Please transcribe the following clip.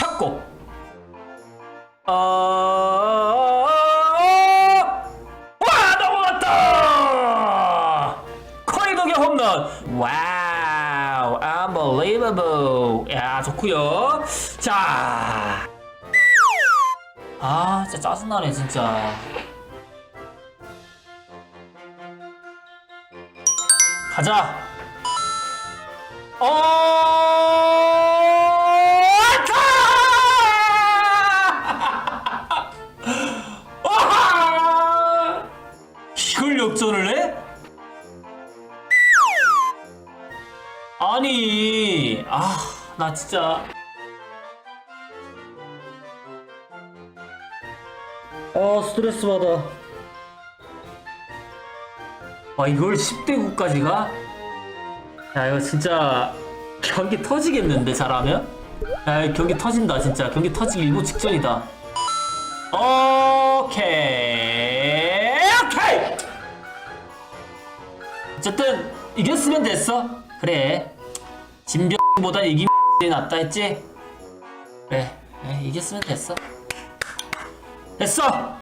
찾고. 어... 와 넘어갔다! 커리덕의 홈런. 와우 unbelievable. 야 좋구요. 자. 아, 진짜 짜증나네, 진짜. 가자. 어, 이걸 역전을 해? 아니, 아, 나 진짜. 어 스트레스 받아 와 이걸 10대 9까지 가? 야 이거 진짜 경기 터지겠는데 잘하면? 야 경기 터진다 진짜 경기 터지기 일보 직전이다 오케이 어쨌든 이겼으면 됐어 그래 진병보다 이김이 낫다 했지? 그래, 그래 이겼으면 됐어 됐어!